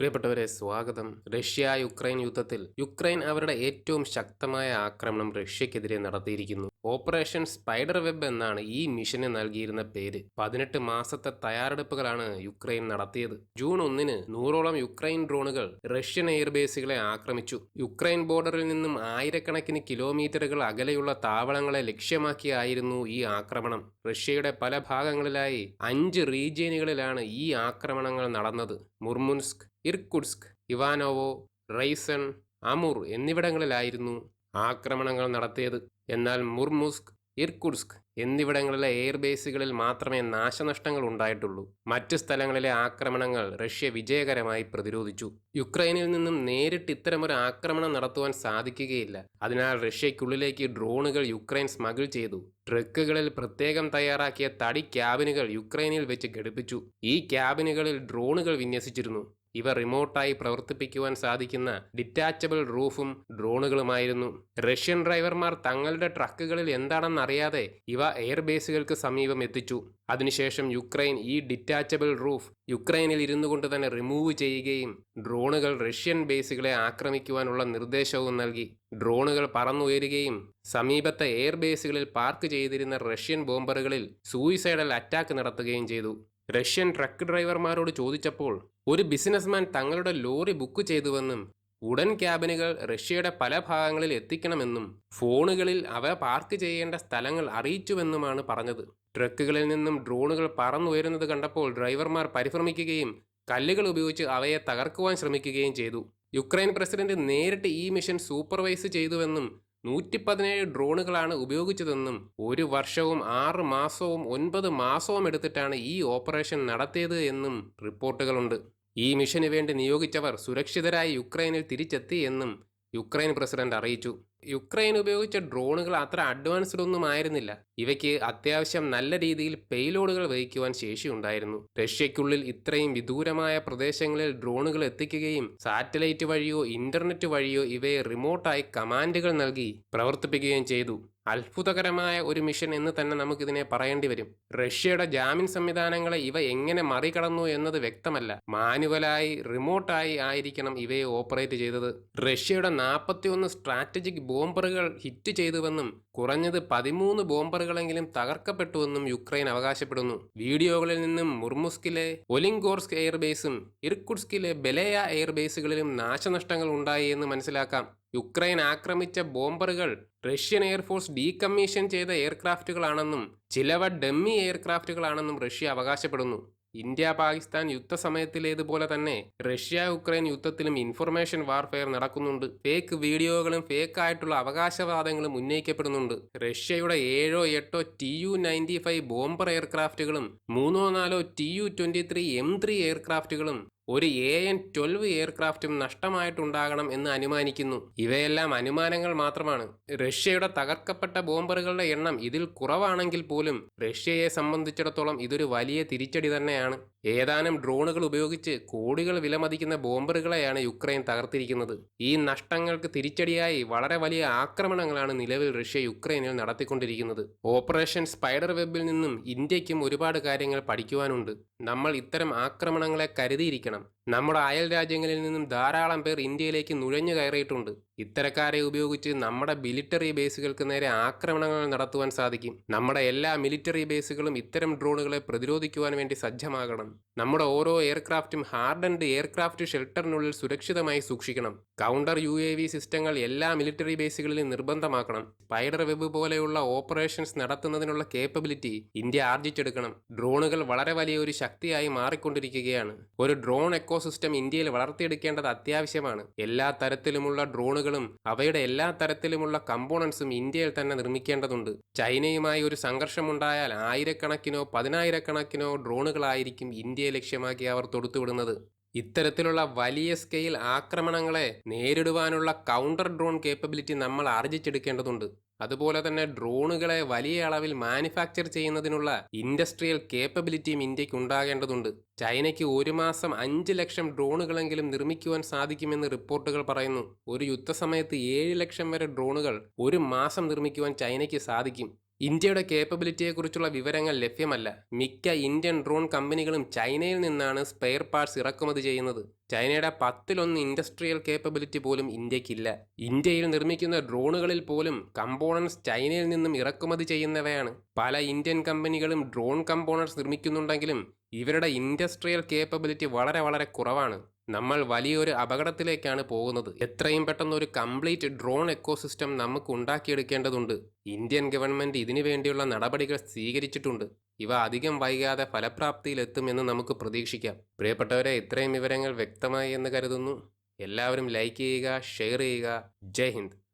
പ്രിയപ്പെട്ടവരെ സ്വാഗതം. Russia Ukraine യുദ്ധത്തിൽ യുക്രൈൻ അവരുടെ ഏറ്റവും ശക്തമായ ആക്രമണം റഷ്യക്കെതിരെ നടത്തിയിരിക്കുന്നു. ഓപ്പറേഷൻ സ്പൈഡർ വെബ് എന്നാണ് ഈ മിഷന് നൽകിയിരുന്ന പേര്. പതിനെട്ട് മാസത്തെ തയ്യാറെടുപ്പുകളാണ് യുക്രൈൻ നടത്തിയത്. ജൂൺ ഒന്നിന് നൂറോളം യുക്രൈൻ ഡ്രോണുകൾ റഷ്യൻ എയർബേസുകളെ ആക്രമിച്ചു. യുക്രൈൻ ബോർഡറിൽ നിന്നും ആയിരക്കണക്കിന് കിലോമീറ്ററുകൾ അകലെയുള്ള താവളങ്ങളെ ലക്ഷ്യമാക്കിയായിരുന്നു ഈ ആക്രമണം. റഷ്യയുടെ പല ഭാഗങ്ങളിലായി അഞ്ച് റീജിയനുകളിലാണ് ഈ ആക്രമണങ്ങൾ നടന്നത്. Murmansk Irkutsk Ivanovo Ryazan Amur എന്നിവിടങ്ങളിലായിരുന്നു ആക്രമണങ്ങൾ നടത്തിയത്. എന്നാൽ മുർമുസ്ക് ഇർകുട്സ്ക് എന്നിവിടങ്ങളിലെ എയർബേസുകളിൽ മാത്രമേ നാശനഷ്ടങ്ങൾ ഉണ്ടായിട്ടുള്ളൂ. മറ്റ് സ്ഥലങ്ങളിലെ ആക്രമണങ്ങൾ റഷ്യ വിജയകരമായി പ്രതിരോധിച്ചു. യുക്രൈനിൽ നിന്നും നേരിട്ട് ഇത്തരമൊരു ആക്രമണം നടത്തുവാൻ സാധിക്കുകയില്ല. അതിനാൽ റഷ്യയ്ക്കുള്ളിലേക്ക് ഡ്രോണുകൾ യുക്രൈൻ സ്മഗിൾ ചെയ്തു. ട്രക്കുകളിൽ പ്രത്യേകം തയ്യാറാക്കിയ തടി ക്യാബിനുകൾ യുക്രൈനിൽ വെച്ച് ഘടിപ്പിച്ചു. ഈ ക്യാബിനുകളിൽ ഡ്രോണുകൾ വിന്യസിച്ചിരുന്നു. ഇവ റിമോട്ടായി പ്രവർത്തിപ്പിക്കുവാൻ സാധിക്കുന്ന ഡിറ്റാച്ചബിൾ റൂഫും ഡ്രോണുകളുമായിരുന്നു. റഷ്യൻ ഡ്രൈവർമാർ തങ്ങളുടെ ട്രക്കുകളിൽ എന്താണെന്നറിയാതെ ഇവ എയർബേസുകൾക്ക് സമീപം എത്തിച്ചു. അതിനുശേഷം യുക്രൈൻ ഈ ഡിറ്റാച്ചബിൾ റൂഫ് യുക്രൈനിൽ ഇരുന്നു കൊണ്ട് തന്നെ റിമൂവ് ചെയ്യുകയും ഡ്രോണുകൾ റഷ്യൻ ബേസുകളെ ആക്രമിക്കുവാനുള്ള നിർദ്ദേശവും നൽകി. ഡ്രോണുകൾ പറന്നുയരുകയും സമീപത്തെ എയർബേസുകളിൽ പാർക്ക് ചെയ്തിരുന്ന റഷ്യൻ ബോംബറുകളിൽ സൂയിസൈഡൽ അറ്റാക്ക് നടത്തുകയും ചെയ്തു. റഷ്യൻ ട്രക്ക് ഡ്രൈവർമാരോട് ചോദിച്ചപ്പോൾ ഒരു ബിസിനസ്മാൻ തങ്ങളുടെ ലോറി ബുക്ക് ചെയ്തുവെന്നും ഉടൻ ക്യാബിനുകൾ റഷ്യയുടെ പല ഭാഗങ്ങളിൽ എത്തിക്കണമെന്നും ഫോണുകളിൽ അവ പാർക്ക് ചെയ്യേണ്ട സ്ഥലങ്ങൾ അറിയിച്ചുവെന്നുമാണ് പറഞ്ഞത്. ട്രക്കുകളിൽ നിന്നും ഡ്രോണുകൾ പറന്നുയരുന്നത് കണ്ടപ്പോൾ ഡ്രൈവർമാർ പരിഭ്രമിക്കുകയും കല്ലുകൾ ഉപയോഗിച്ച് അവയെ തകർക്കുവാൻ ശ്രമിക്കുകയും ചെയ്തു. യുക്രൈൻ പ്രസിഡന്റ് നേരിട്ട് ഈ മിഷൻ സൂപ്പർവൈസ് ചെയ്തുവെന്നും നൂറ്റി പതിനേഴ് ഡ്രോണുകളാണ് ഉപയോഗിച്ചതെന്നും ഒരു വർഷവും ആറ് മാസവും ഒൻപത് മാസവും എടുത്തിട്ടാണ് ഈ ഓപ്പറേഷൻ നടത്തിയത് എന്നും റിപ്പോർട്ടുകളുണ്ട്. ഈ മിഷന് വേണ്ടി നിയോഗിച്ചവർ സുരക്ഷിതരായി യുക്രൈനിൽ തിരിച്ചെത്തി എന്നും യുക്രൈൻ പ്രസിഡന്റ് അറിയിച്ചു. യുക്രൈൻ ഉപയോഗിച്ച ഡ്രോണുകൾ അത്ര അഡ്വാൻസ്ഡ് ഒന്നും ആയിരുന്നില്ല. ഇവയ്ക്ക് അത്യാവശ്യം നല്ല രീതിയിൽ പെയ്ലോഡുകൾ വഹിക്കുവാൻ ശേഷിയുണ്ടായിരുന്നു റഷ്യയ്ക്കുള്ളിൽ ഇത്രയും വിദൂരമായ പ്രദേശങ്ങളിൽ ഡ്രോണുകൾ എത്തിക്കുകയും സാറ്റലൈറ്റ് വഴിയോ ഇന്റർനെറ്റ് വഴിയോ ഇവയെ റിമോട്ടായി കമാൻഡുകൾ നൽകി പ്രവർത്തിപ്പിക്കുകയും ചെയ്തു. അത്ഭുതകരമായ ഒരു മിഷൻ എന്ന് തന്നെ നമുക്കിതിനെ പറയേണ്ടി വരും. റഷ്യയുടെ ജാമ്യൻ സംവിധാനങ്ങളെ ഇവ എങ്ങനെ മറികടന്നു എന്നത് വ്യക്തമല്ല. മാനുവലായി റിമോട്ടായി ആയിരിക്കണം ഇവയെ ഓപ്പറേറ്റ് ചെയ്തത്. റഷ്യയുടെ നാൽപ്പത്തിയൊന്ന് സ്ട്രാറ്റജിക് ബോംബറുകൾ ഹിറ്റ് ചെയ്തുവെന്നും കുറഞ്ഞത് പതിമൂന്ന് ബോംബറുകളെങ്കിലും തകർക്കപ്പെട്ടുവെന്നും യുക്രൈൻ അവകാശപ്പെടുന്നു. വീഡിയോകളിൽ നിന്നും മുർമുസ്കിലെ ഒലിംഗോർസ്ക് എയർബേസും ഇർകുട്സ്കിലെ ബെലയ എയർബേസുകളിലും നാശനഷ്ടങ്ങൾ ഉണ്ടായി എന്ന് മനസ്സിലാക്കാം. യുക്രൈൻ ആക്രമിച്ച ബോംബറുകൾ റഷ്യൻ എയർഫോഴ്സ് ഡീകമ്മീഷൻ ചെയ്ത എയർക്രാഫ്റ്റുകളാണെന്നും ചിലവ ഡമ്മി എയർക്രാഫ്റ്റുകളാണെന്നും റഷ്യ അവകാശപ്പെടുന്നു. ഇന്ത്യ പാകിസ്ഥാൻ യുദ്ധസമയത്തിലേതുപോലെ തന്നെ റഷ്യ യുക്രൈൻ യുദ്ധത്തിലും ഇൻഫർമേഷൻ വാർഫെയർ നടക്കുന്നുണ്ട്. ഫേക്ക് വീഡിയോകളും ഫേക്ക് ആയിട്ടുള്ള അവകാശവാദങ്ങളും ഉന്നയിക്കപ്പെടുന്നുണ്ട്. റഷ്യയുടെ ഏഴോ എട്ടോ T U ninety five bomber എയർക്രാഫ്റ്റുകളും മൂന്നോ നാലോ T U twenty three M three എയർക്രാഫ്റ്റുകളും ഒരു എ എൻ ട്വൽവ് എയർക്രാഫ്റ്റും നഷ്ടമായിട്ടുണ്ടാകണം എന്ന് അനുമാനിക്കുന്നു. ഇവയെല്ലാം അനുമാനങ്ങൾ മാത്രമാണ്. റഷ്യയുടെ തകർക്കപ്പെട്ട ബോംബറുകളുടെ എണ്ണം ഇതിൽ കുറവാണെങ്കിൽ പോലും റഷ്യയെ സംബന്ധിച്ചിടത്തോളം ഇതൊരു വലിയ തിരിച്ചടി തന്നെയാണ്. ഏതാനും ഡ്രോണുകൾ ഉപയോഗിച്ച് കോടികൾ വിലമതിക്കുന്ന ബോംബറുകളെയാണ് യുക്രൈൻ തകർത്തിരിക്കുന്നത്. ഈ നഷ്ടങ്ങൾക്ക് തിരിച്ചടിയായി വളരെ വലിയ ആക്രമണങ്ങളാണ് നിലവിൽ റഷ്യ യുക്രൈനിൽ നടത്തിക്കൊണ്ടിരിക്കുന്നത്. ഓപ്പറേഷൻ സ്പൈഡർ വെബിൽ നിന്നും ഇന്ത്യക്കും ഒരുപാട് കാര്യങ്ങൾ പഠിക്കുവാനുണ്ട്. നമ്മൾ ഇത്തരം ആക്രമണങ്ങളെ കരുതിയിരിക്കണം. നമ്മുടെ അയൽ രാജ്യങ്ങളിൽ നിന്നും ധാരാളം പേർ ഇന്ത്യയിലേക്ക് നുഴഞ്ഞു കയറിയിട്ടുണ്ട്. ഇത്തരക്കാരെ ഉപയോഗിച്ച് നമ്മുടെ മിലിറ്ററി ബേസുകൾക്ക് നേരെ ആക്രമണങ്ങൾ നടത്തുവാൻ സാധിക്കും. നമ്മുടെ എല്ലാ മിലിറ്ററി ബേസുകളും ഇത്തരം ഡ്രോണുകളെ പ്രതിരോധിക്കുവാൻ വേണ്ടി സജ്ജമാകണം. നമ്മുടെ ഓരോ എയർക്രാഫ്റ്റും ഹാർഡൻഡ് എയർക്രാഫ്റ്റ് ഷെൽട്ടറിനുള്ളിൽ സുരക്ഷിതമായി സൂക്ഷിക്കണം. കൗണ്ടർ യു എ വി സിസ്റ്റങ്ങൾ എല്ലാ മിലിറ്ററി ബേസുകളിലും നിർബന്ധമാക്കണം. സ്പൈഡർ വെബ് പോലെയുള്ള ഓപ്പറേഷൻസ് നടത്തുന്നതിനുള്ള കേപ്പബിലിറ്റി ഇന്ത്യ ആർജിച്ചെടുക്കണം. ഡ്രോണുകൾ വളരെ വലിയ ഒരു ശക്തിയായി മാറിക്കൊണ്ടിരിക്കുകയാണ്. ഒരു ഡ്രോൺ എക്കോസിസ്റ്റം ഇന്ത്യയിൽ വളർത്തിയെടുക്കേണ്ടത് അത്യാവശ്യമാണ്. എല്ലാ തരത്തിലുമുള്ള ഡ്രോണുകളും അവയുടെ എല്ലാ തരത്തിലുമുള്ള കമ്പോണൻസും ഇന്ത്യയിൽ തന്നെ നിർമ്മിക്കേണ്ടതുണ്ട്. ചൈനയുമായി ഒരു സംഘർഷമുണ്ടായാൽ ആയിരക്കണക്കിനോ പതിനായിരക്കണക്കിനോ ഡ്രോണുകളായിരിക്കും ഇന്ത്യയെ ലക്ഷ്യമാക്കി അവർ തൊടുത്തുവിടുന്നത്. ഇത്തരത്തിലുള്ള വലിയ സ്കെയിൽ ആക്രമണങ്ങളെ നേരിടുവാനുള്ള കൗണ്ടർ ഡ്രോൺ കേപ്പബിലിറ്റി നമ്മൾ ആർജിച്ചെടുക്കേണ്ടതുണ്ട് അതുപോലെ തന്നെ ഡ്രോണുകളെ വലിയ അളവിൽ മാനുഫാക്ചർ ചെയ്യുന്നതിനുള്ള ഇൻഡസ്ട്രിയൽ കേപ്പബിലിറ്റിയും ഇന്ത്യയ്ക്ക് ഉണ്ടാകേണ്ടതുണ്ട്. ചൈനയ്ക്ക് ഒരു മാസം അഞ്ച് ലക്ഷം ഡ്രോണുകളെങ്കിലും നിർമ്മിക്കുവാൻ സാധിക്കുമെന്ന് റിപ്പോർട്ടുകൾ പറയുന്നു. ഒരു യുദ്ധസമയത്ത് ഏഴ് ലക്ഷം വരെ ഡ്രോണുകൾ ഒരു മാസം നിർമ്മിക്കുവാൻ ചൈനയ്ക്ക് സാധിക്കും. ഇന്ത്യയുടെ കേപ്പബിലിറ്റിയെക്കുറിച്ചുള്ള വിവരങ്ങൾ ലഭ്യമല്ല. മിക്ക ഇന്ത്യൻ ഡ്രോൺ കമ്പനികളും ചൈനയിൽ നിന്നാണ് സ്പെയർ പാർട്സ് ഇറക്കുമതി ചെയ്യുന്നത്. ചൈനയുടെ പത്തിലൊന്ന് ഇൻഡസ്ട്രിയൽ കേപ്പബിലിറ്റി പോലും ഇന്ത്യക്കില്ല. ഇന്ത്യയിൽ നിർമ്മിക്കുന്ന ഡ്രോണുകളിൽ പോലും കമ്പോണൻസ് ചൈനയിൽ നിന്നും ഇറക്കുമതി ചെയ്യുന്നവയാണ്. പല ഇന്ത്യൻ കമ്പനികളും ഡ്രോൺ കമ്പോണൻസ് നിർമ്മിക്കുന്നുണ്ടെങ്കിലും ഇവരുടെ ഇൻഡസ്ട്രിയൽ കേപ്പബിലിറ്റി വളരെ വളരെ കുറവാണ്. നമ്മൾ വലിയൊരു അപകടത്തിലേക്കാണ് പോകുന്നത്. എത്രയും പെട്ടെന്ന് ഒരു കംപ്ലീറ്റ് ഡ്രോൺ എക്കോസിസ്റ്റം നമുക്ക് ഉണ്ടാക്കിയെടുക്കേണ്ടതുണ്ട്. ഇന്ത്യൻ ഗവൺമെന്റ് ഇതിനു വേണ്ടിയുള്ള നടപടികൾ സ്വീകരിച്ചിട്ടുണ്ട്. ഇവ അധികം വൈകാതെ ഫലപ്രാപ്തിയിലെത്തുമെന്ന് നമുക്ക് പ്രതീക്ഷിക്കാം. പ്രിയപ്പെട്ടവരെ ഇത്രയും വിവരങ്ങൾ വ്യക്തമായി എന്ന് കരുതുന്നു. എല്ലാവരും ലൈക്ക് ചെയ്യുക ഷെയർ ചെയ്യുക. ജയ് ഹിന്ദ്.